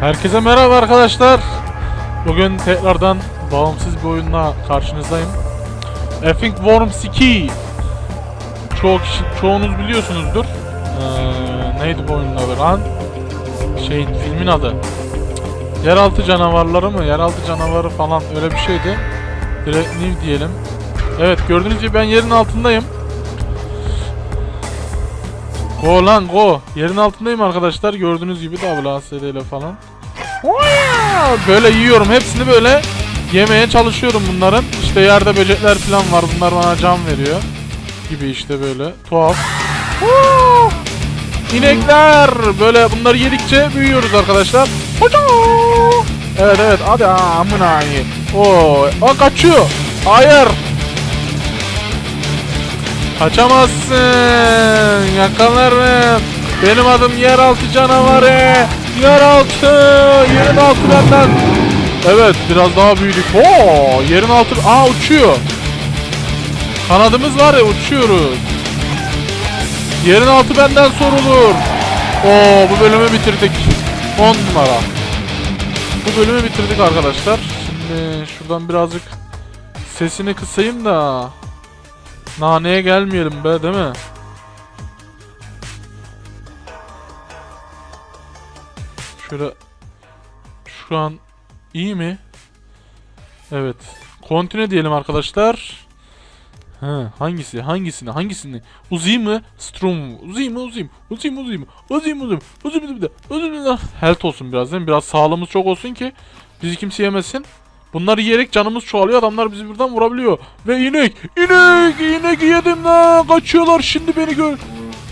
Herkese merhaba arkadaşlar. Bugün tekrardan bağımsız bir oyunla karşınızdayım. Epic Worms 2. Çoğu kişi, çoğunuz biliyorsunuzdur. Ee, neydi bu oyunun adı lan? Şeyin, filmin adı. Yeraltı canavarları mı? Yeraltı canavarı falan öyle bir şeydi. Direkt New diyelim. Evet gördüğünüz gibi ben yerin altındayım. Go lan go. Yerin altındayım arkadaşlar. Gördüğünüz gibi WASD ile falan. Böyle yiyorum. Hepsini böyle yemeye çalışıyorum bunların. İşte yerde böcekler falan var. Bunlar bana can veriyor. Gibi işte böyle. Tuhaf. İnekler. Böyle bunları yedikçe büyüyoruz arkadaşlar. Evet evet. Hadi amına. Oo, o kaçıyor. Hayır. Kaçamazsın. Yakalarım. Benim adım yeraltı canavarı. Yeraltı. Yerin altı benden. Evet biraz daha büyüdük. Oo, yerin altı. Aa uçuyor. Kanadımız var ya uçuyoruz. Yerin altı benden sorulur. Oo bu bölümü bitirdik. 10 numara. Bu bölümü bitirdik arkadaşlar. Şimdi şuradan birazcık sesini kısayım da Naneye gelmeyelim be değil mi? Şöyle şu an iyi mi? Evet. Kontine diyelim arkadaşlar. Ha, hangisi? Hangisini? Hangisini? Uzayım mı? Strom mu? Uzayım mı? Uzayım. Uzayım uzayım. Uzayım uzayım. Uzayım uzayım. Uzayım uzayım. Health olsun biraz değil mi? Biraz sağlığımız çok olsun ki bizi kimse yemesin. Bunları yiyerek canımız çoğalıyor. Adamlar bizi buradan vurabiliyor. Ve inek! İnek! İnek yedim lan! Kaçıyorlar şimdi beni gör...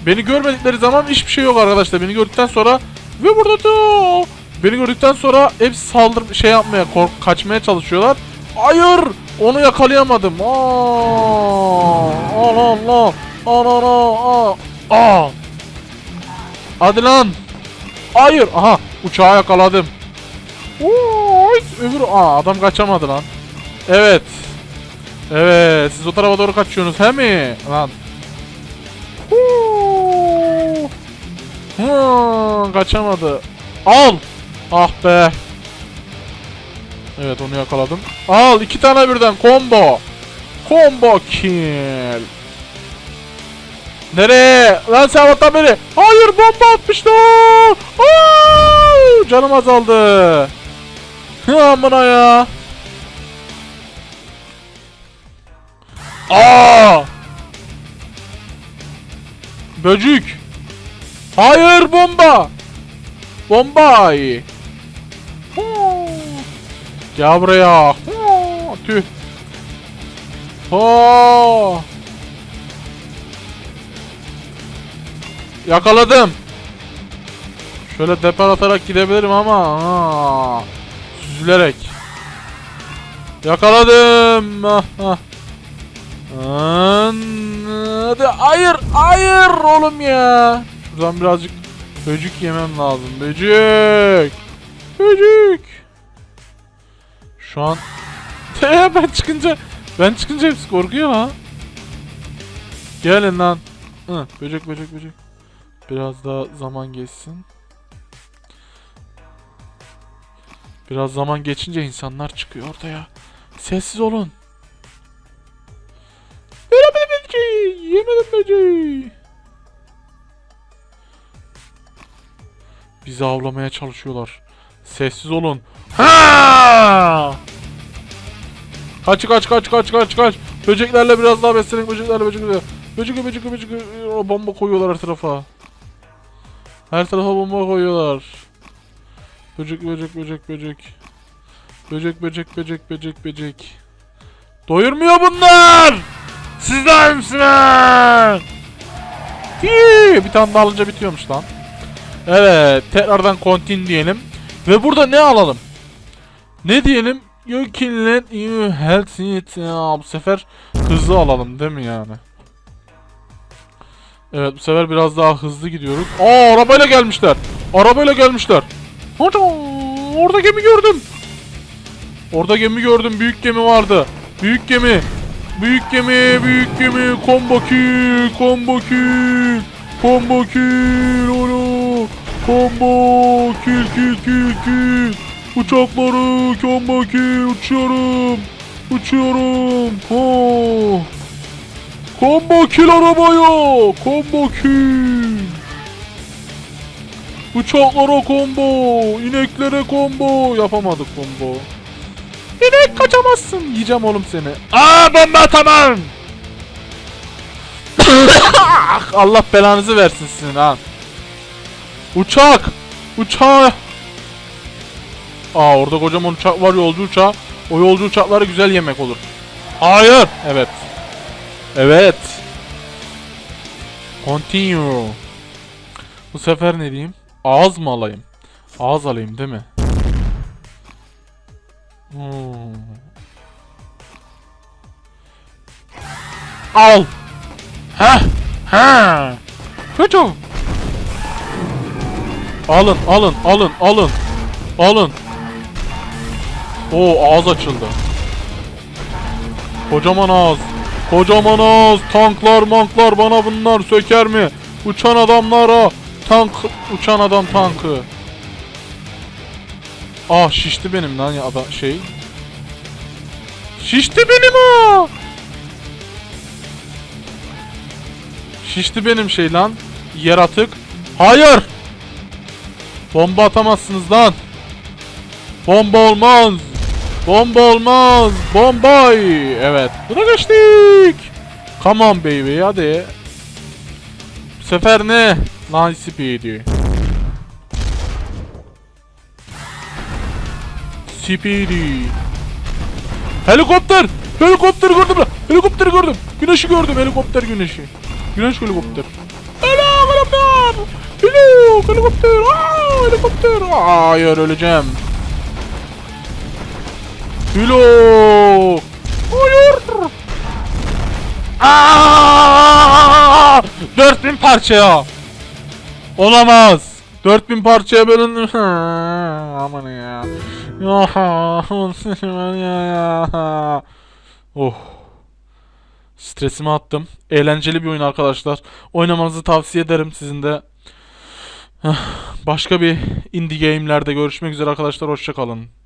Beni görmedikleri zaman hiçbir şey yok arkadaşlar. Beni gördükten sonra... Ve burada da... Beni gördükten sonra hepsi saldır şey yapmaya, kork kaçmaya çalışıyorlar. Hayır! Onu yakalayamadım. Aa! Allah Allah! Allah Allah! Aa! Hadi lan! Hayır! Aha! Uçağı yakaladım. Oy, öbür aa adam kaçamadı lan. Evet. Evet, siz o tarafa doğru kaçıyorsunuz he mi? Lan. Huu. Hı, kaçamadı. Al. Ah be. Evet onu yakaladım. Al iki tane birden combo. Combo kill. Nereye? Lan sabahtan beri. Hayır bomba atmışlar. Aa, canım azaldı. Amına ya. Aa! Böcük. Hayır bomba. Bomba. iyi. Gel buraya. Tüh. Oo. Yakaladım. Şöyle depar atarak gidebilirim ama. Ha. Süzülerek. Yakaladım. Ah, ah. Hadi hayır hayır oğlum ya. Şuradan birazcık böcük yemem lazım. Böcük. Böcük. Şu an ben çıkınca ben çıkınca hepsi korkuyor ha. Gelin lan. Hı, böcek böcek böcek. Biraz daha zaman geçsin. Biraz zaman geçince insanlar çıkıyor ortaya. Sessiz olun. Yemedim böceği. Yemedim böceği. Bizi avlamaya çalışıyorlar. Sessiz olun. Ha! Kaç kaç kaç kaç kaç kaç. Böceklerle biraz daha beslenin böceklerle böceklerle. Böcek böcek böcek bomba koyuyorlar her tarafa. Her tarafa bomba koyuyorlar. Böcek böcek böcek böcek. Böcek böcek böcek böcek böcek. Doyurmuyor bunlar. Sizler misiniz? Hii, bir tane daha alınca bitiyormuş lan. Evet, tekrardan continue diyelim. Ve burada ne alalım? Ne diyelim? You can let you health it. Ya, bu sefer hızlı alalım değil mi yani? Evet bu sefer biraz daha hızlı gidiyoruz. Aa arabayla gelmişler. Arabayla gelmişler. Hadi orada gemi gördüm. Orada gemi gördüm. Büyük gemi vardı. Büyük gemi. Büyük gemi, büyük gemi. Combo kill, combo kill. Combo kill. Onu. Combo kill kill kill kill. Uçakları combo kill uçuyorum. Uçuyorum. Oh. Combo kill arabaya. Combo kill. Uçaklara combo. ineklere combo. Yapamadık combo. İnek kaçamazsın. Yiyeceğim oğlum seni. Aa bomba tamam. Allah belanızı versin sizin ha. Uçak. Uçak. Aa orada kocaman uçak var yolcu uçağı. O yolcu uçakları güzel yemek olur. Hayır. Evet. Evet. Continue. Bu sefer ne diyeyim? Ağız mı alayım? Ağız alayım değil mi? Hmm. Al. Ha. Ha. Kötü. Alın, alın, alın, alın. Alın. Oo ağız açıldı. Kocaman ağız. Kocaman ağız. Tanklar manklar bana bunlar söker mi? Uçan adamlara. Tank. Uçan adam tankı. Ah şişti benim lan ya adam şey. Şişti benim o. Şişti benim şey lan. Yaratık. Hayır. Bomba atamazsınız lan. Bomba olmaz. Bomba olmaz. Bombay. Evet. Buna geçtik. Come on baby hadi. Bu sefer ne? Lan speedy. Speedy. Helikopter! Helikopter gördüm lan! Helikopter gördüm! Güneşi gördüm! Helikopter güneşi. Güneş helikopter. Hello helikopter! Hello helikopter! Aa, helikopter! Hayır öleceğim. Hello! Hayır! Aa! 4000 parçaya! Olamaz! 4000 parçaya bölündüm. Aman. Ya. Oh. Stresimi attım. Eğlenceli bir oyun arkadaşlar. Oynamanızı tavsiye ederim sizin de. Başka bir indie game'lerde görüşmek üzere arkadaşlar. Hoşçakalın.